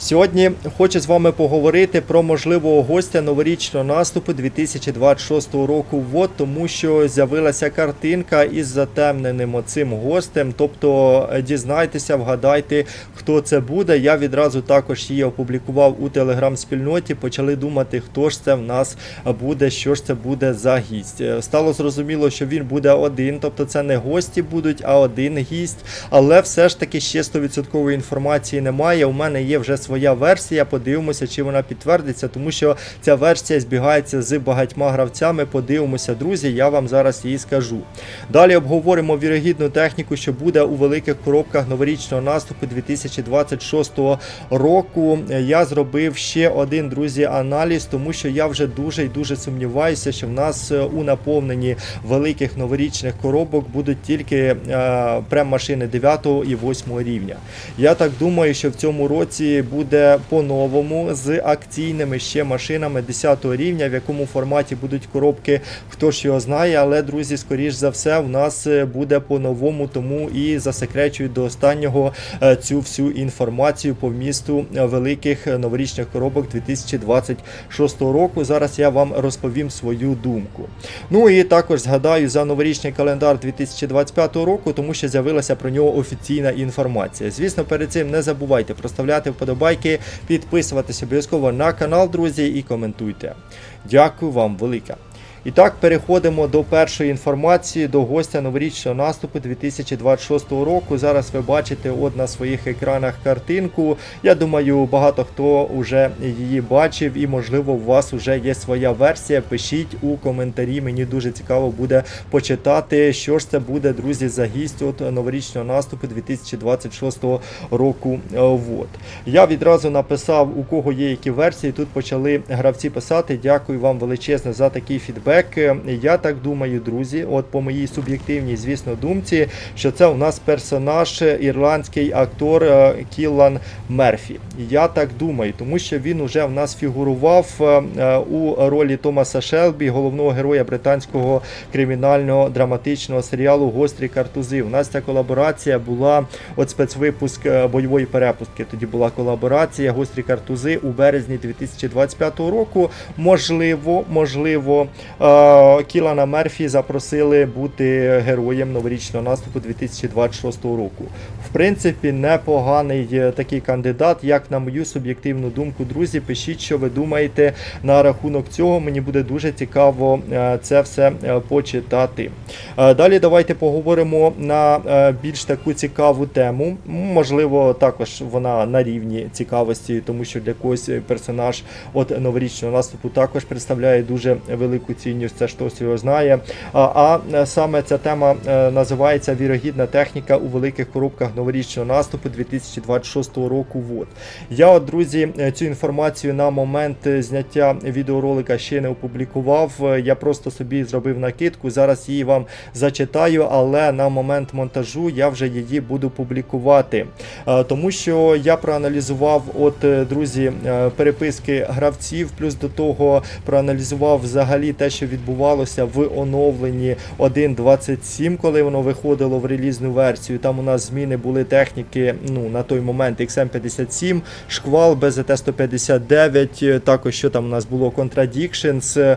Сьогодні хочу з вами поговорити про можливого гостя новорічного наступу 2026 року. Вот, тому що з'явилася картинка із затемненим оцим гостем. Тобто дізнайтеся, вгадайте, хто це буде. Я відразу також її опублікував у телеграм-спільноті. Почали думати, хто ж це в нас буде, що ж це буде за гість. Стало зрозуміло, що він буде один, тобто це не гості будуть, а один гість. Але все ж таки ще 100% інформації немає. У мене є вже своя версія. Подивимося, чи вона підтвердиться, тому що ця версія збігається з багатьма гравцями. Подивимося, друзі. Я вам зараз її скажу. Далі обговоримо вірогідну техніку, що буде у великих коробках новорічного наступу 2026 року. Я зробив ще один друзі аналіз, тому що я вже дуже і дуже сумніваюся, що в нас е, у наповненні великих новорічних коробок будуть тільки е, прем-машини 9 і 8 рівня. Я так думаю, що в цьому році буде по-новому з акційними ще машинами 10 рівня, в якому форматі будуть коробки, хто ж його знає, але друзі, скоріш за все, в нас е, буде по-новому, тому і засекречую до останнього е, цю всю інформацію по вмісту е, великих новорічних коробок 2026 року. Зараз я вам розповім свою думку. Ну і також згадаю за новорічний календар 2025 року, тому що з'явилася про нього офіційна інформація. Звісно, перед цим не забувайте проставляти вподобайки, підписуватися обов'язково на канал, друзі, і коментуйте. Дякую вам велике. І так, переходимо до першої інформації до гостя новорічного наступу 2026 року. Зараз ви бачите от на своїх екранах картинку. Я думаю, багато хто вже її бачив, і можливо у вас вже є своя версія. Пишіть у коментарі. Мені дуже цікаво буде почитати, що ж це буде, друзі, за гість от новорічного наступу 2026 року. Вот. Я відразу написав, у кого є які версії. Тут почали гравці писати. Дякую вам величезне за такий фідбек. Я так думаю, друзі, от по моїй суб'єктивній, звісно, думці, що це у нас персонаж ірландський актор е, Кіллан Мерфі. Я так думаю, тому що він уже в нас фігурував е, у ролі Томаса Шелбі, головного героя британського кримінального драматичного серіалу Гострі картузи. У нас ця колаборація була от спецвипуск е, бойової перепустки. Тоді була колаборація Гострі картузи у березні 2025 року. Можливо, можливо, Кілана Мерфі запросили бути героєм новорічного наступу 2026 року. В принципі, непоганий е, такий кандидат, як на мою суб'єктивну думку, друзі. Пишіть, що ви думаєте на рахунок цього. Мені буде дуже цікаво е, це все е, почитати. Е, Далі давайте поговоримо на е, більш таку цікаву тему. Можливо, також вона на рівні цікавості, тому що для когось персонаж от новорічного наступу також представляє дуже велику цінність. Це ж хтось його знає. А, а е, саме ця тема е, називається Вірогідна техніка у великих коробках новорічного наступу 2026 року. Вот. Я, от, друзі, е, цю інформацію на момент зняття відеоролика ще не опублікував. Я просто собі зробив накидку. Зараз її вам зачитаю, але на момент монтажу я вже її буду публікувати. Тому що я проаналізував, от, друзі, переписки гравців, плюс до того проаналізував взагалі те, що відбувалося в оновленні 1.27, коли воно виходило в релізну версію. Там у нас зміни були техніки ну, на той момент XM57, шквал, BZT-159, е, також що там у нас було Contradictions, е,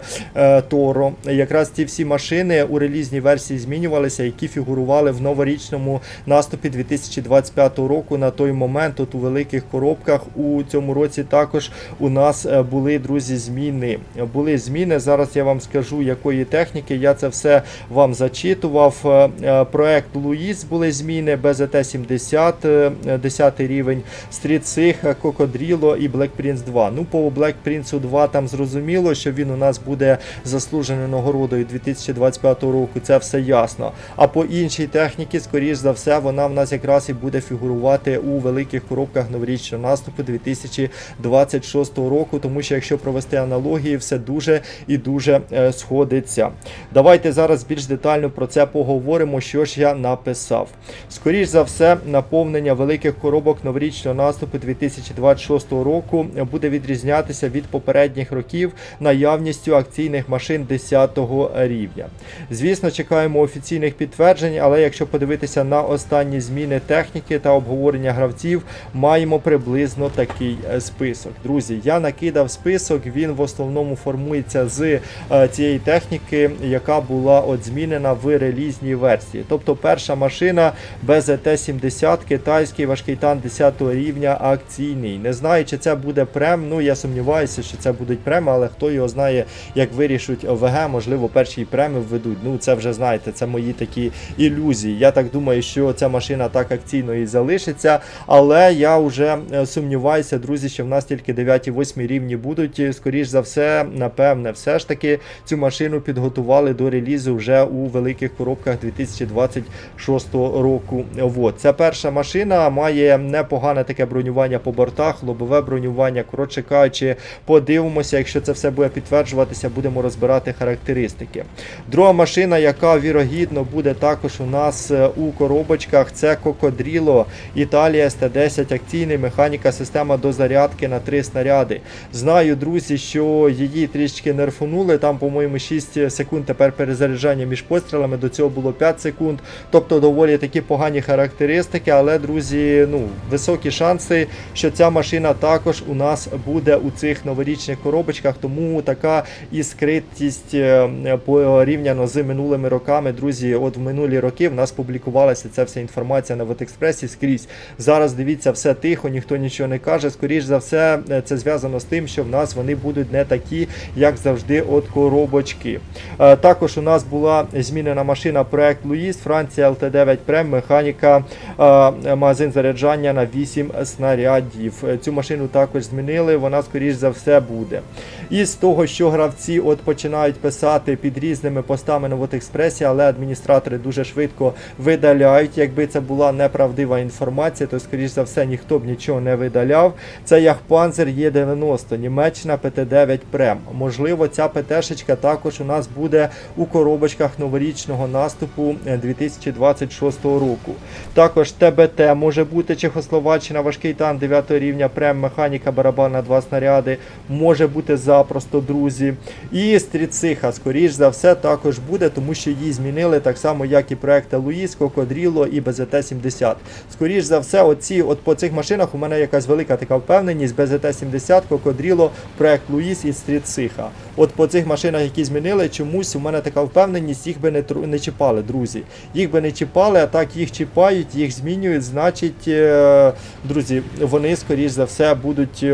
Toro. Якраз ці всі машини у релізній версії змінювалися, які фігурували в новорічному наступі 2025 року. На той момент, от у великих коробках у цьому році також у нас е, були друзі зміни. Були зміни. Зараз я вам скажу, якої техніки. Я це все вам зачитував. Е, е, Проект Луїс були зміни, БЗТ-70, е, 10 рівень, Street Sig, Кокодріло і Black Prince 2. Ну, по Black Prince 2 там зрозуміло, що він у нас буде заслуженою нагородою 2025 року. Це все ясно. А по іншій техніці, скоріш за все, вона в нас якраз і буде фігурувати у великих коробках новорічного наступу 2026 року. Тому що якщо провести аналогії, все дуже і дуже е, сходиться. Давайте зараз більш детально про це поговоримо, що ж я написав. Скоріш за все, наповнення великих коробок новорічного наступу 2026 року буде відрізнятися від попередніх років наявністю акційних машин 10 рівня. Звісно, чекаємо офіційних підтверджень, але якщо подивитися на останні зміни техніки та обговорення гравців, маємо приблизно такий е, список. Друзі, я накидав список, він в основному формується з е, цієї техніки, яка була от змінена в релізній версії. Тобто перша машина BZT-70, китайський важкий танк 10 рівня акційний. Не знаю, чи це буде прем. Ну я сумніваюся, що це будуть преми, але хто його знає, як вирішуть ОВГ, можливо, перші преми введуть. Ну це вже знаєте, це мої такі ілюзії. Я так думаю, що ця машина так акційно і залишиться. Але я вже е, сумніваюся, друзі, що в нас тільки 9-8 рівні будуть. Скоріш за все, напевне, все ж таки цю машину підготували до релізу вже у великих коробках 2026 року. Вот. Ця перша машина має непогане таке бронювання по бортах, лобове бронювання. Коротше кажучи, подивимося, якщо це все буде підтверджуватися, будемо розбирати характеристики. Друга машина, яка вірогідно буде також у нас е, у коробочках, це Кокодріло Італія СТ-10 акційний механіка система дозарядки на 3 снаряди. Знаю, друзі, що її трішки нерфунули. Там, по-моєму, 6 секунд тепер перезаряджання між пострілами. До цього було 5 секунд. Тобто доволі такі погані характеристики, але, друзі, ну, високі шанси, що ця машина також у нас буде у цих новорічних коробочках. Тому така іскритість е, порівняно з минулими роками. Друзі, от в минулі роки в нас публікувалася ця вся інформація на Вотекспресі скрізь. Зараз дивіться, все тихо, ніхто нічого не каже. Скоріш за все, е, це зв'язано з тим, що в нас вони будуть не такі, як завжди, от коробочки. Е, Також у нас була змінена машина проект Луїс, Франція ЛТ9 Прем, механіка, е, магазин заряджання на 8 снарядів. Цю машину також змінили, вона скоріш за все буде. І з того, що гравці от починають писати під різними постами на Вотекспресі, але адміністратори дуже швидко видаляють. Якби це була неправдива інформація, то скоріш за все ніхто б нічого не видаляв. Це Яхпанзер Є90, Німеччина ПТ9 Прем. Можливо, ця ПТшечка також у нас буде у коробочках новорічного наступу е, 2026 року. Також ТБТ може бути Чехословаччина, важкий танк 9 рівня, прем, механіка, барабан на 2 снаряди. Може бути запросто, друзі. І Стріциха, скоріш за все, також буде, тому що її змінили так само, як і проекти Луїс, Кокодріло і БЗТ-70. Скоріш за все, оці, от по цих машинах у мене якась велика така впевненість. БЗТ-70, Кокодріло, проект Луїс і Стріциха. От по цих машинах, які змінили, чомусь у мене така впевненість, їх би не, тру- не чіпали, друзі. Їх би не чіпали, а так їх чіпають, їх змінюють. Значить, е, друзі, вони скоріш за все будуть.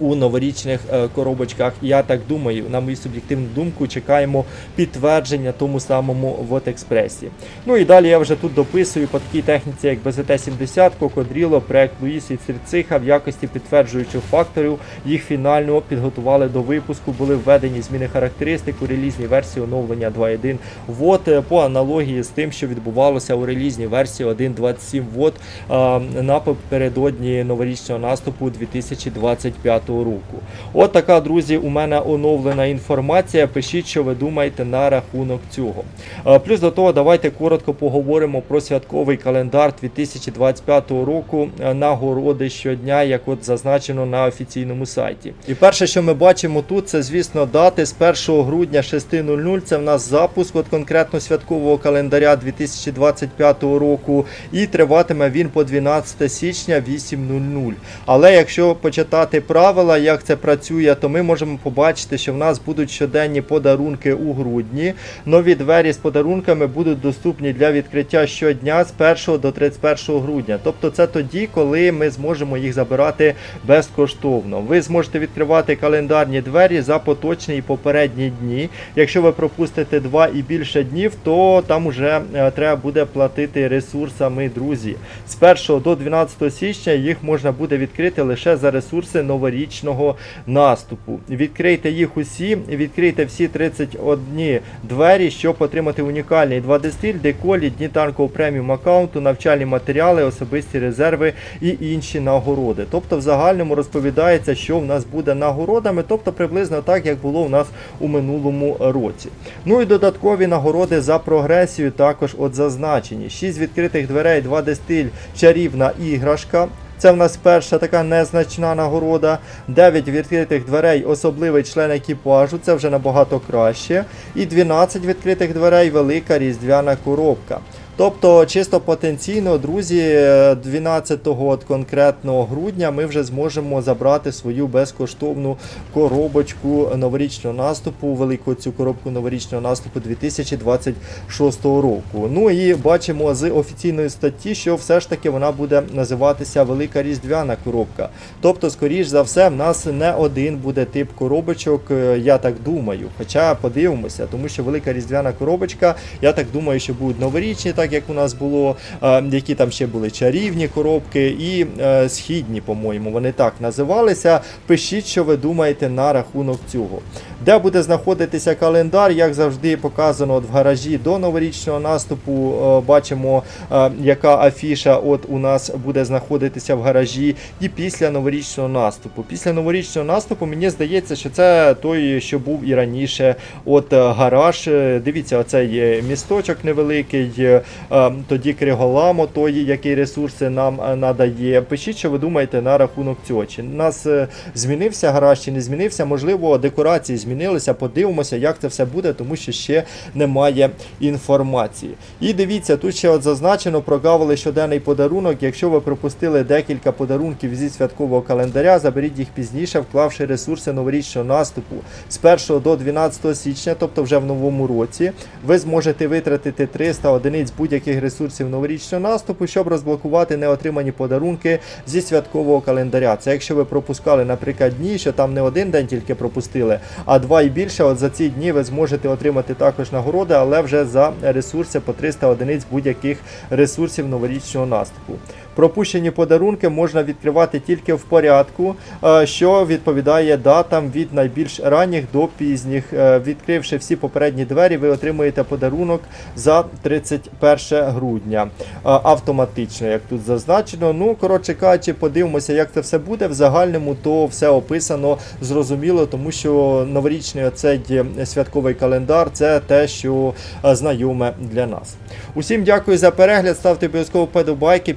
У новорічних е, коробочках. Я так думаю, на мою суб'єктивну думку, чекаємо підтвердження тому самому в експресі. Ну і далі я вже тут дописую по такій техніці, як БЗТ-70, Кокодріло, проект Луїс і Цирциха в якості підтверджуючих факторів. Їх фінально підготували до випуску, були введені зміни характеристик у релізній версії оновлення 2.1 Вот е, по аналогії з тим, що відбувалося у релізній версії 1.27 Вот е, напередодні новорічного наступу 2025 року. От така, друзі, у мене оновлена інформація. Пишіть, що ви думаєте на рахунок цього. Е, Плюс до того, давайте коротко поговоримо про святковий календар 2025 року. Е, Нагороди щодня, як от зазначено на офіційному сайті. І перше, що ми бачимо тут, це звісно дати з 1 грудня 6.00. Це в нас запуск от конкретно святкового календаря 2025 року. І триватиме він по 12 січня 8.00. Але якщо почитати правила, як це працює, то ми можемо побачити, що в нас будуть щоденні подарунки у грудні. Нові двері з подарунками будуть доступні для відкриття щодня з 1 до 31 грудня. Тобто це тоді, коли ми зможемо їх забирати безкоштовно. Ви зможете відкривати календарні двері за поточні і попередні дні. Якщо ви пропустите 2 і більше днів, то там уже е, треба буде платити ресурсами, друзі. З 1 до 12 січня їх можна буде відкрити лише за ресурси новорічного новорічного наступу. Відкрийте їх усі, відкрийте всі 31 двері, щоб отримати унікальний 2D-стиль, деколі, дні танкового преміум аккаунту, навчальні матеріали, особисті резерви і інші нагороди. Тобто, в загальному розповідається, що в нас буде нагородами, тобто приблизно так, як було у нас у минулому році. Ну і додаткові нагороди за прогресію також от зазначені. 6 відкритих дверей, 2D-стиль, чарівна іграшка. Це в нас перша така незначна нагорода. 9 відкритих дверей, особливий член екіпажу, це вже набагато краще. І 12 відкритих дверей, велика різдвяна коробка. Тобто, чисто потенційно, друзі, 12 от конкретного грудня ми вже зможемо забрати свою безкоштовну коробочку новорічного наступу, велику цю коробку новорічного наступу 2026 року. Ну і бачимо з офіційної статті, що все ж таки вона буде називатися Велика Різдвяна коробка. Тобто, скоріш за все, в нас не один буде тип коробочок, е, я так думаю. Хоча подивимося, тому що велика різдвяна коробочка, я так думаю, що будуть новорічні, так як у нас було, е, які там ще були чарівні коробки і е, східні, по-моєму, вони так називалися. Пишіть, що ви думаєте на рахунок цього. Де буде знаходитися календар, як завжди показано от в гаражі до новорічного наступу. е, Бачимо, яка афіша от у нас буде знаходитися в гаражі, і після новорічного наступу. Після новорічного наступу мені здається, що це той, що був і раніше. От гараж. Дивіться, оцей місточок невеликий. Е, Тоді Криголамо, той, який ресурси нам е, надає. Пишіть, що ви думаєте на рахунок цього. Чи нас е, змінився гараж, чи не змінився? Можливо, декорації змінилися. Подивимося, як це все буде, тому що ще немає інформації. І дивіться, тут ще от зазначено прогавили щоденний подарунок. Якщо ви пропустили декілька подарунків зі святкового календаря, заберіть їх пізніше, вклавши ресурси новорічного наступу з 1 до 12 січня, тобто вже в новому році. Ви зможете витратити 300 одиниць будь-яких ресурсів новорічного наступу, щоб розблокувати неотримані подарунки зі святкового календаря. Це якщо ви пропускали, наприклад, дні, що там не один день тільки пропустили, а два і більше. От за ці дні ви зможете отримати також нагороди, але вже за ресурси по 300 одиниць будь-яких ресурсів новорічного наступу. Пропущені подарунки можна відкривати тільки в порядку, е, що відповідає датам від найбільш ранніх до пізніх. Е, Відкривши всі попередні двері, ви отримуєте подарунок за 31 грудня. Е, Автоматично, як тут зазначено. Ну, коротше кажучи, подивимося, як це все буде. В загальному то все описано зрозуміло, тому що новорічний оцей святковий календар це те, що знайоме для нас. Усім дякую за перегляд. Ставте обов'язково вподобайки,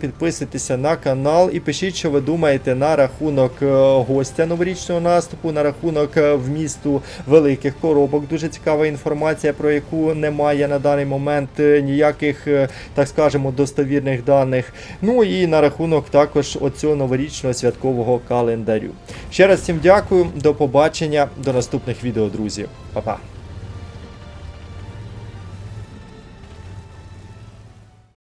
підписуйтеся на канал і пишіть, що ви думаєте на рахунок е, гостя новорічного наступу, на рахунок е, вмісту великих коробок. Дуже цікава інформація, про яку немає на даний момент е, ніяких, так скажемо, достовірних даних. Ну і на рахунок також оцього новорічного святкового календарю. Ще раз всім дякую, до побачення, до наступних відео, друзі. Па-па.